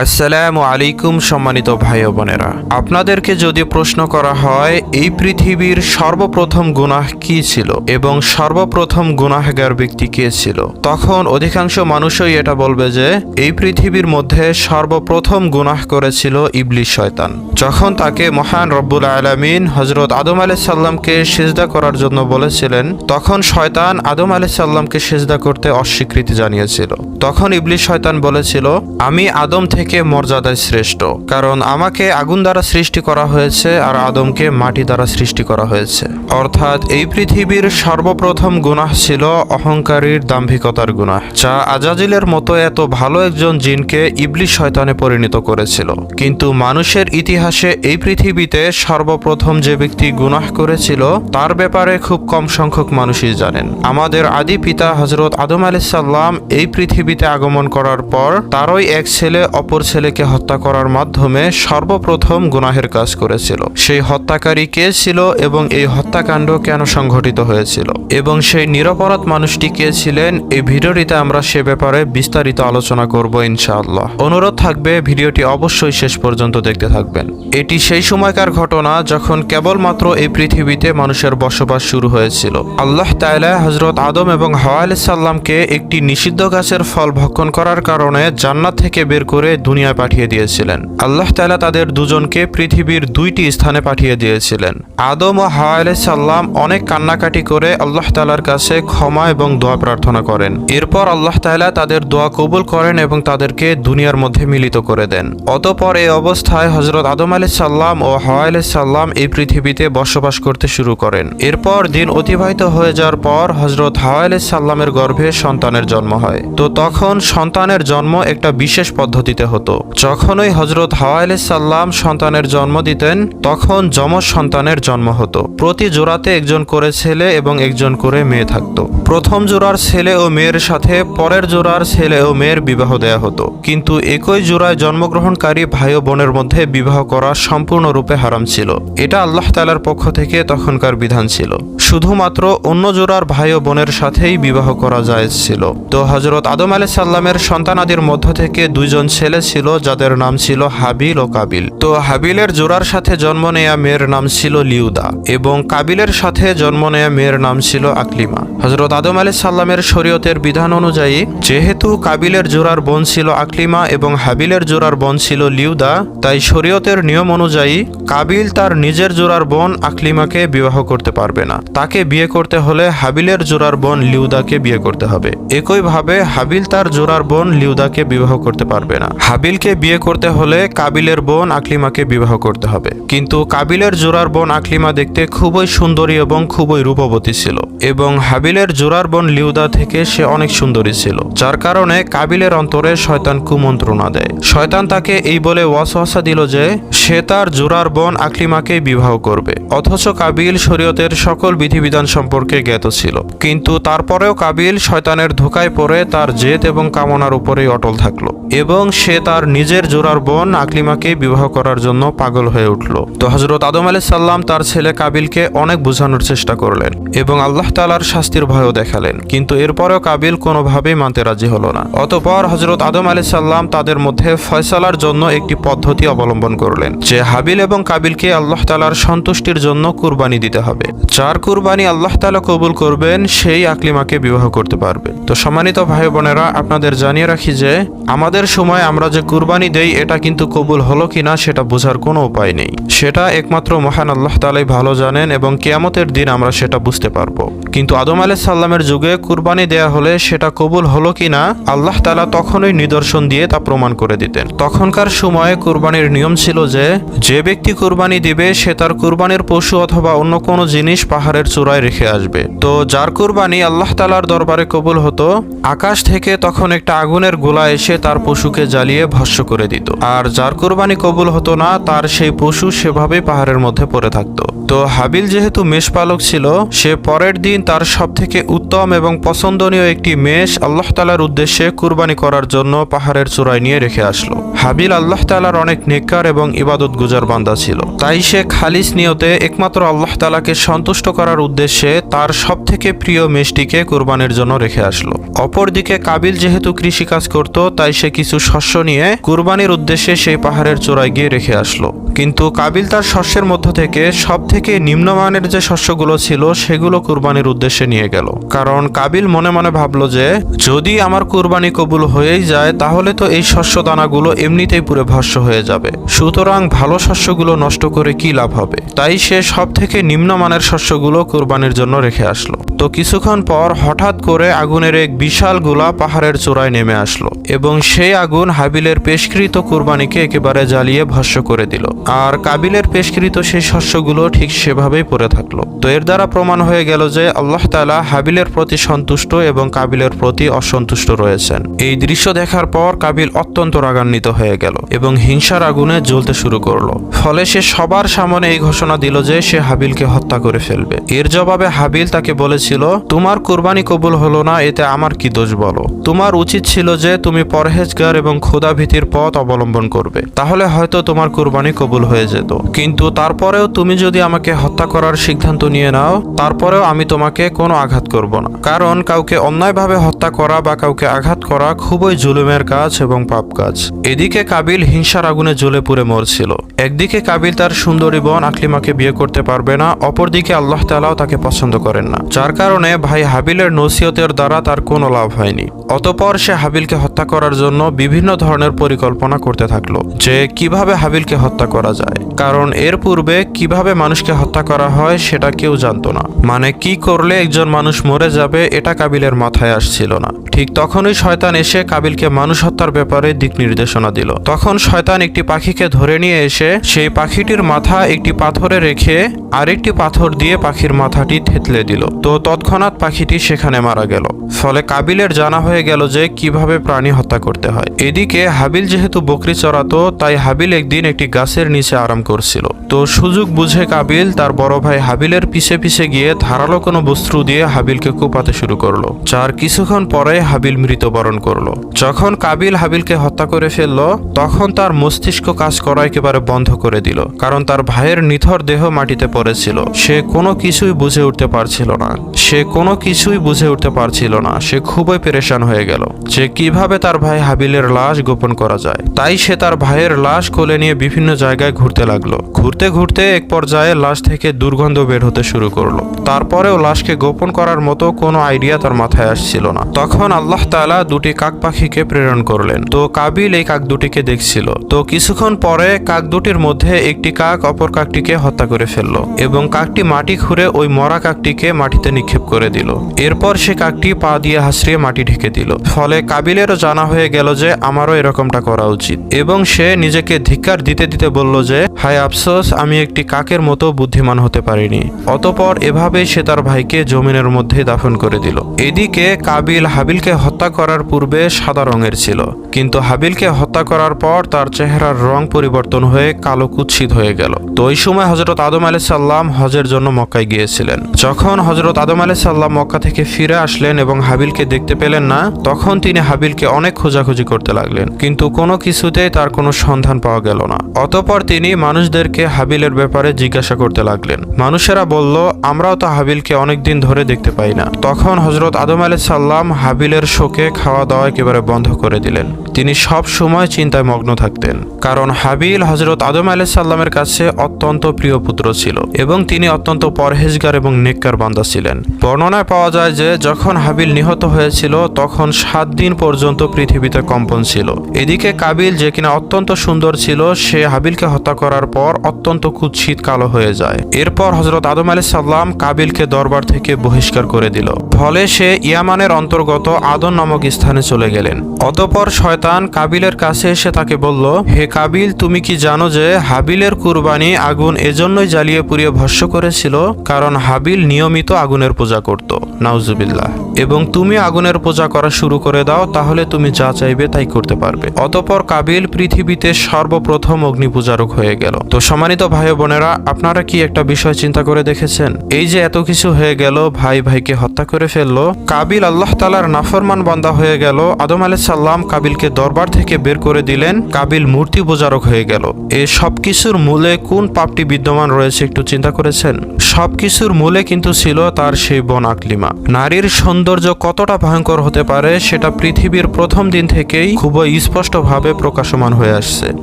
আসসালামু আলাইকুম সম্মানিত ভাই বোনেরা। আপনাদেরকে যদি প্রশ্ন করা হয়, এই পৃথিবীর সর্বপ্রথম গুনাহ কি ছিল এবং সর্বপ্রথম গুনাহগার ব্যক্তি কে ছিল? তখন অধিকাংশ মানুষই এটা বলবে যে, এই পৃথিবীর মধ্যে সর্বপ্রথম গুনাহ করেছিল ইবলিশ শয়তান। যখন তাকে মহান রব্বুল আলামিন হজরত আদম আলাইসাল্লামকে সেজদা করার জন্য বলেছিলেন, তখন শয়তান আদম আলাইসাল্লামকে সেজদা করতে অস্বীকৃতি জানিয়েছিল। তখন ইবলিশ শয়তান বলেছিল, আমি আদম থেকে মর্যাদায় শ্রেষ্ঠ, কারণ আমাকে আগুন দ্বারা সৃষ্টি করা হয়েছে আর আদমকে মাটি দ্বারা সৃষ্টি করা হয়েছে। অর্থাৎ এই পৃথিবীর সর্বপ্রথম গুনাহ ছিল অহংকারীর দাম্ভিকতার গুনাহ, যা আজাজিলের মতো এত ভালো একজন জিনকে ইবলিশ শয়তানে পরিণত করেছিল। কিন্তু মানুষের ইতিহাসে এই পৃথিবীতে সর্বপ্রথম যে ব্যক্তি গুনাহ করেছিল, তার ব্যাপারে খুব কম সংখ্যক মানুষই জানেন। আমাদের আদি পিতা হজরত আদম আলাইসাল্লাম এই পৃথিবীতে আগমন করার পর তারই এক ছেলে অপর ছেলেকে হত্যা করার মাধ্যমে সর্বপ্রথম গুনাহের কাজ করেছিল। সেই হত্যাকারী কে ছিল এবং এই হত্যাকাণ্ড কেন সংঘটিত হয়েছিল? এবং সেই নিরপরাধ মানুষটি কে ছিলেন? এই ভিডিওটিতে আমরা সে ব্যাপারে বিস্তারিত আলোচনা করব ইনশাআল্লাহ। অনুরোধ থাকবে, ভিডিওটি অবশ্যই শেষ পর্যন্ত দেখতে থাকবেন। এটি সেই সময়কার ঘটনা যখন কেবলমাত্র এই পৃথিবীতে মানুষের বসবাস শুরু হয়েছিল। আল্লাহ তাআলা হজরত আদম এবং হাওয়া আলাইসাল্লামকে একটি নিষিদ্ধ গাছের ফল ভক্ষণ করার কারণে জান্নাত থেকে বের করে দুনিয়ায় পাঠিয়ে দিয়েছিলেন। আল্লাহ তালা তাদের দুজনকে পৃথিবীর দুইটি স্থানে পাঠিয়ে দিয়েছিলেন। আদম ও হাওয়া আলাইসাল্লাম অনেক কান্নাকাটি করে আল্লাহ তালার কাছে ক্ষমা এবং দোয়া প্রার্থনা করেন। এরপর আল্লাহ তালা তাদের দোয়া কবুল করেন এবং তাদেরকে দুনিয়ার মধ্যে মিলিত করে দেন। অতপর এই অবস্থায় হজরত আদম আলাইসাল্লাম ও হাওয়া আলাইসাল্লাম এই পৃথিবীতে বসবাস করতে শুরু করেন। এরপর দিন অতিবাহিত হয়ে যাওয়ার পর হজরত হাওয়া আলাইসাল্লামের গর্ভে সন্তানের জন্ম হয়। তো তখন সন্তানের জন্ম একটা বিশেষ পদ্ধতিতে হতো। যখনই হজরত হাওয়া আলাইসাল্লাম সন্তানের জন্ম দিতেন, তখন যমজ সন্তানের জন্ম হতো। প্রতি জোড়াতে একজন করে ছেলে এবং একজন করে মেয়ে থাকতো। প্রথম জোড়ার ছেলে ও মেয়ের সাথে পরের জোড়ার ছেলে ও মেয়ের বিবাহ দেয়া হতো। কিন্তু একই জোড়ায় জন্মগ্রহণকারী ভাই ও বোনের মধ্যে বিবাহ করা সম্পূর্ণরূপে হারাম ছিল। এটা আল্লাহ তালার পক্ষ থেকে তখনকার বিধান ছিল। শুধুমাত্র অন্য জোড়ার ভাই ও বোনের সাথেই বিবাহ করা জায়েজ ছিল। তো হজরত আদম আলাই সাল্লামের সন্তানাদির মধ্য থেকে দুইজন ছেলে ছিল, যাদের নাম ছিল হাবিল ও কাবিল। তো হাবিলের জোড়ার সাথে জন্ম নেয়া মেয়ের নাম ছিল লিউদা এবং কাবিলের সাথে জন্ম নেয়া মেয়ের নাম ছিল আকলিমা। হজরত আদম আলাই সাল্লামের শরীয়তের বিধান অনুযায়ী, যেহেতু কাবিলের জোড়ার বোন ছিল আকলিমা এবং হাবিলের জোড়ার বোন ছিল লিউদা, তাই শরীয়তের নিয়ম অনুযায়ী কাবিল তার নিজের জোড়ার বোন আকলিমাকে বিবাহ করতে পারবে না। তাকে বিয়ে করতে হলে হাবিলের জোড়ার বোন লিউদাকে বিয়ে করতে হবে। একইভাবে হাবিল তার জোড়ার বোন লিউদাকে বিবাহ করতে পারবে না। হাবিলকে বিয়ে করতে হলে কাবিলের বোন আকলিমাকে বিবাহ করতে হবে। কিন্তু কাবিলের জোড়ার বোন আকলিমা দেখতে খুবই সুন্দরী এবং খুবই রূপবতী ছিল। এবং হাবিলের জোড়ার বোন লিউদা থেকে সে অনেক সুন্দরী ছিল। যার কারণে কাবিলের অন্তরে শয়তান কুমন্ত্রণা দেয়। শয়তান তাকে এই বলে ওয়াসওয়াসা দিল যে, সে তার জোড়ার বোন আকলিমাকে বিবাহ করবে। অথচ কাবিল শরীয়তের সকল বিধিবিধান সম্পর্কে জ্ঞাত ছিল। কিন্তু তারপরেও কাবিল শয়তানের ধোকায় পড়ে তার জেদ এবং কামনার উপরেই অটল থাকল। এবং সে তার নিজের জোড়ার বোন আকলিমাকে বিবাহ করার জন্য পাগল হয়ে উঠল। তো হজরত আদম আলাইহিস সাল্লাম তার ছেলে কাবিলকে অনেক বোঝানোর চেষ্টা করলেন এবং আল্লাহ তালার শাস্তির ভয়ও দেখালেন। কিন্তু এরপরেও কাবিল কোনোভাবেই মানতে রাজি হলো না। অতপর হজরত আদম আলি সাল্লাম তাদের মধ্যে ফয়সালার জন্য একটি পদ্ধতি অবলম্বন করলেন, যে হাবিল এবং কাবিলকে আল্লাহ তালার সন্তুষ্টির জন্য কুরবানি দিতে হবে। যার কুরবানি আল্লাহ তালা কবুল করবেন, সেই আকলিমাকে বিবাহ করতে পারবে। তো সম্মানিত ভাই বোনেরা আপনাদের জানিয়ে রাখি যে, আমাদের সময় আমরা যে কুরবানি দেই, এটা কিন্তু কবুল হলো কিনা সেটা বোঝার কোনো উপায় নেই। সেটা একমাত্র মহান আল্লাহ তালাই ভালো জানেন এবং কেয়ামতের দিন আমরা সেটা বুঝতে পারব। কিন্তু আদম আলাহ সাল্লামের যুগে কুরবানি দেয়া হলে সেটা কবুল হলো কিনা আল্লাহ তালা তখনই নিদর্শন দিয়ে তা প্রমাণ করে দিতেন। তখনকার সময়ে কুরবানির নিয়ম ছিল যে যে ব্যক্তি কুরবানি দিবে, সে তার কুরবানির পশু অথবা অন্য কোনো জিনিস পাহাড়ের চূড়ায় রেখে আসবে। তো যার কুরবানি আল্লাহ তালার দরবারে কবুল হতো, আকাশ থেকে তখন একটা আগুনের গোলা এসে তার পশুকে জ্বালিয়ে ভস্য করে দিত। আর যার কোরবানি কবুল হতো না, তার সেই পশু সেভাবে পাহাড়ের মধ্যে পড়ে থাকতো। তো হাবিল যেহেতু মেষপালক ছিল, সে পরের দিন তার সবথেকে উত্তম এবং পছন্দনীয় একটি মেষ আল্লাহ তালার উদ্দেশ্যে কুরবানি করার জন্য পাহাড়ের চূড়ায় নিয়ে রেখে আসলো। হাবিল আল্লাহ তালার অনেক নেককার এবং ইবাদত গুজার বান্দা ছিল। তাই সে খালিস নিয়তে একমাত্র আল্লাহ তালাকে সন্তুষ্ট করার উদ্দেশ্যে তার সবথেকে প্রিয় মেষটিকে কুরবানির জন্য রেখে আসলো। অপরদিকে কাবিল যেহেতু কৃষিকাজ করত, তাই সে কিছু শস্য নিয়ে কুরবানির উদ্দেশ্যে সেই পাহাড়ের চূড়ায় গিয়ে রেখে আসলো। কিন্তু কাবিল তার শস্যের মধ্য থেকে সব থেকে নিম্নমানের যে শস্যগুলো ছিল, সেগুলো কুরবানির উদ্দেশ্যে নিয়ে গেল। কারণ কাবিল মনে মনে ভাবলো যে, যদি আমার কুরবানি কবুল হয়েই যায়, তাহলে তো এই শস্য দানাগুলো এমনিতেই পুরো ভস্য হয়ে যাবে। সুতরাং ভালো শস্যগুলো নষ্ট করে কি লাভ হবে? তাই সে সব থেকে নিম্নমানের শস্যগুলো কুরবানির জন্য রেখে আসলো। তো কিছুক্ষণ পর হঠাৎ করে আগুনের এক বিশাল গোলা পাহাড়ের চূড়ায় নেমে আসলো এবং সেই আগুন হাবিলের পেশকৃত কুরবানিকে একেবারে জ্বালিয়ে ভস্য করে দিল। আর কাবিলের পেশকৃত সেই শস্যগুলো ঠিক সেভাবেই পড়ে থাকল। তো এর দ্বারা প্রমাণ হয়ে গেল যে আল্লাহ তাআলা হাবিলের প্রতি সন্তুষ্ট এবং কাবিলের প্রতি অসন্তুষ্ট রয়েছেন। এই দৃশ্য দেখার পর কাবিল অত্যন্ত রাগান্বিত হয়ে গেল এবং হিংসার আগুনে জ্বলতে শুরু করল। ফলে সে সবার সামনে এই ঘোষণা দিল যে সে হাবিলকে হত্যা করে ফেলবে। এর জবাবে হাবিল তাকে বলেছিল, তোমার কুরবানি কবুল হলো না, এতে আমার কি দোষ বলো? তোমার উচিত ছিল যে তুমি পরহেজগার এবং ক্ষুধাভীতির পথ অবলম্বন করবে। তাহলে হয়তো তোমার কুরবানি কবুল হয়ে যেত। কিন্তু তারপরেও তুমি যদি আমাকে হত্যা করার সিদ্ধান্ত নিয়ে নাও, তারপরেও আমি তোমাকে কোনো আঘাত করব না। কারণ কাউকে অন্যায়ভাবে হত্যা করা বা কাউকে আঘাত করা খুবই জুলুমের কাজ এবং পাপ কাজ। এদিকে কাবিল হিংসার আগুনে জ্বলে পুড়ে মরছিল। একদিকে কাবিল তার সুন্দরী বোন আকলিমাকে বিয়ে করতে পারবে না, অপরদিকে আল্লাহ তালাও তাকে পছন্দ করেন না। যার কারণে ভাই হাবিলের নসিহতের দ্বারা তার কোনো লাভ হয়নি। অতপর সে হাবিলকে হত্যা করার জন্য বিভিন্ন ধরনের পরিকল্পনা করতে থাকল, যে কীভাবে হাবিলকে হত্যা করা যায়। কারণ এর পূর্বে কীভাবে মানুষকে হত্যা করা হয় সেটা কেউ জানতো না। মানে কি করলে একজন মানুষ মরে যাবে এটা কাবিলের মাথায় আসছিল না। ঠিক তখনই শয়তান এসে কাবিলকে মানুষ হত্যার ব্যাপারে দিক নির্দেশনা দিল। তখন শয়তান একটি পাখিকে ধরে নিয়ে এসে সেই পাখিটির মাথা একটি পাথরে রেখে আরেকটি পাথর দিয়ে পাখির মাথাটি থেতলে দিল। তো তৎক্ষণাৎ পাখিটি সেখানে মারা গেল। ফলে কাবিলের জানা হয়ে গেল যে কীভাবে প্রাণী হত্যা করতে হয়। এদিকে হাবিল যেহেতু বকরি চড়াতো, তাই হাবিল একদিন একটি গাছের নিচে আরাম করছিল। তো সুযোগ বুঝে কাবিল তার বড় ভাই হাবিলের পিছে পিছে গিয়ে ধারালো কোনো বস্ত্র দিয়ে হাবিলকে কোপাতে শুরু করল, যার কিছুক্ষণ পরে হাবিল মৃত্যুবরণ করল। যখন কাবিল হাবিলকে হত্যা করে ফেলল, তখন তার মস্তিষ্ক কাজ করা একেবারে বন্ধ করে দিল, কারণ তার ভাইয়ের নিথর দেহ মাটিতে পড়েছিল। সে কোনো কিছুই বুঝে উঠতে পারছিল না। সে কোনো কিছুই বুঝে উঠতে পারছিল না। সে খুবই পেরেশান হয়ে গেল যে কীভাবে তার ভাই হাবিলের লাশ গোপন করা যায়। তাই সে তার ভাইয়ের লাশ কোলে নিয়ে বিভিন্ন জায়গায় ঘুরতে লাগল। ঘুরতে ঘুরতে এক পর্যায়ে লাশ থেকে দুর্গন্ধ বের হতে শুরু করল। তারপরেও লাশকে গোপন করার মতো কোনো আইডিয়া তার মাথায় আসছিল না। তখন আল্লাহ তাআলা দুটি কাক পাখিকে প্রেরণ করলেন। তো কাবিল এই কাক দুটিকে দেখছিল। তো কিছুক্ষণ পরে কাক দুটির মধ্যে একটি কাক অপর কাকটিকে হত্যা করে ফেলল এবং কাকটি মাটি খুঁড়ে ওই মরা কাকটিকে মাটিতে নিক্ষেপ করে দিল। এরপর সে কাকটি পা দিয়ে হাসড়িয়ে মাটি ঢেকে দিল। ফলে কাবিলেরও জানা হয়ে গেল যে আমারও এরকমটা করা উচিত। এবং সে নিজেকে ধিক্কার দিতে দিতে বলল যে হায় আফসোস, আমি একটি কাকের মতো বুদ্ধিমান হতে পারিনি। অতপর এভাবেই সে তার ভাইকে জমিনের মধ্যে দাফন করে দিল। এদিকে কাবিল হাবিলকে হত্যা করার পূর্বে সাদা রঙের ছিল। কিন্তু হাবিলকে হত্যা করার পর তার চেহারার রং পরিবর্তন হয়ে কালো কুৎসিত হয়ে গেল। তো ওই সময় হজরত আদম আলাইহিস সাল্লাম হজের জন্য মক্কায় গিয়েছিলেন। যখন হজরত আদম আলাইহিস সাল্লাম মক্কা থেকে ফিরে আসলেন এবং হাবিলকে দেখতে পেলেন না, তখন তিনি হাবিলকে অনেক খোঁজাখুঁজি করতে লাগলেন। কিন্তু কোনো কিছুতেই তার কোনো সন্ধান পাওয়া গেল না। অতপর তিনি মানুষদেরকে হাবিলের ব্যাপারে জিজ্ঞাসা করতে লাগলেন। মানুষেরা বলল, আমরাও তো হাবিলকে অনেকদিন ধরে দেখতে পাই না। তখন হজরত আদম আলাইহিস সাল্লাম হাবিলের শোকে খাওয়া দাওয়া একেবারে বন্ধ করে দিলেন। তিনি সব সময় চিন্তায় মগ্ন থাকতেন, কারণ হাবিল হজরত আদম আলাইহিস সাল্লামের কাছে অত্যন্ত প্রিয় পুত্র ছিল এবং তিনি অত্যন্ত পরহেজগার এবং নেককার বান্দা ছিলেন। বর্ণনায় পাওয়া যায় যে, যখন হাবিল নিহত হয়েছিল, তখন সাত দিন পর্যন্ত পৃথিবীতে কম্পন ছিল। এদিকে কাবিল যে কিনা অত্যন্ত সুন্দর ছিল, সে হাবিলকে হত্যা করার পর অত্যন্ত কুৎসিত কালো হয়ে যায়। এরপর হজরত আদম আলাইহিস সাল্লাম কাবিলকে দরবার থেকে বহিষ্কার করে দিল। ফলে সে ইয়ামানের অন্তর্গত আদন নামক স্থানে চলে গেলেন। অতপর শয়তান কাবিলের কাছে এসে তাকে বলল, হে কাবিল, তুমি কি জানো যে হাবিলের কুরবানি আগুন এজন্যই জ্বালিয়ে পুড়িয়ে ভস্য করেছিল? কারণ হাবিল নিয়মিত আগুনের পূজা করত। নাউজুবিল্লাহ। এবং তুমি আগুনের পূজা করা শুরু করে দাও, তাহলে তুমি যা চাইবে তাই করতে পারবে। অতপর কাবিল পৃথিবীতে সর্বপ্রথম অগ্নি পূজারক হয়ে গেল। তো সম্মানিত ভাই বোনেরা, আপনারা কি একটা বিষয় চিন্তা করে দেখেছেন? এই যে এত কিছু হয়ে গেল, ভাই ভাইকে হত্যা করে ফেলল, কাবিল আল্লাহ তালার নাফরমান বান্দা হয়ে গেল, আদম আলাইসাল্লাম কাবিলকে দরবার থেকে বের করে দিলেন, কাবিল মূর্তি পূজারক হয়ে গেল। এ সব কিছুর মূলে কোন পাপটি বিদ্যমান রয়েছে একটু চিন্তা করেছেন? সবকিছুর মূলে কিন্তু ছিল তার সেই বন আকলিমা। নারীর সৌন্দর্য কতটা ভয়ঙ্কর হতে পারে সেটা পৃথিবীর প্রথম দিন থেকেই খুবই স্পষ্টভাবে প্রকাশমান হয়ে আসছে।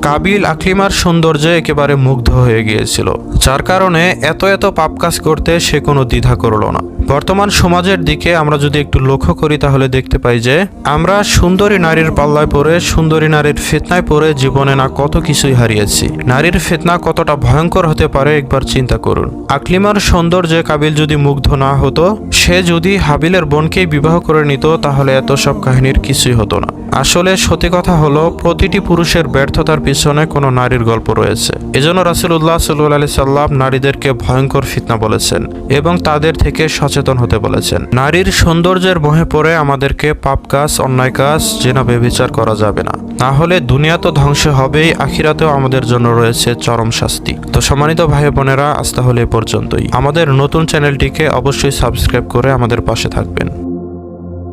কাবিল আকলিমার সৌন্দর্যে একেবারে মুগ্ধ হয়ে গিয়েছিল, যার কারণে এত এত পাপ কাজ করতে সে কোনো দ্বিধা করল না। বর্তমান সমাজের দিকে আমরা যদি একটু লক্ষ্য করি তাহলে দেখতে পাই যে, আমরা সুন্দরী নারীর পাল্লায় পড়ে, সুন্দরী নারীর ফেতনায় পড়ে জীবনে না কত কিছুই হারিয়েছি। নারীর ফেতনা কতটা ভয়ঙ্কর হতে পারে একবার চিন্তা করুন। আকলিমার সৌন্দর্যে কাবিল যদি মুগ্ধ না হতো, সে যদি হাবিলের বোনকেই বিবাহ করে নিত, তাহলে এত সব কাহিনীর কিছুই হতো না। আসলে সত্যি কথা হলো, প্রতিটি পুরুষের ব্যর্থতার পিছনে কোনো নারীর গল্প রয়েছে। এজন্য রাসুল্লাহ সাল্লু আলি সাল্লাম নারীদেরকে ভয়ঙ্কর ফিতনা বলেছেন এবং তাদের থেকে সচেতন হতে বলেছেন। নারীর সৌন্দর্যের মোহে পড়ে আমাদেরকে পাপ কাজ, অন্যায় কাজ জেনা বেবিচার করা যাবে না। না হলে দুনিয়া তো ধ্বংস হবেই, আখিরাতেও আমাদের জন্য রয়েছে চরম শাস্তি। তো সম্মানিত ভাই বোনেরা, আজ তাহলে এ পর্যন্তই। আমাদের নতুন চ্যানেলটিকে অবশ্যই সাবস্ক্রাইব করে আমাদের পাশে থাকবেন।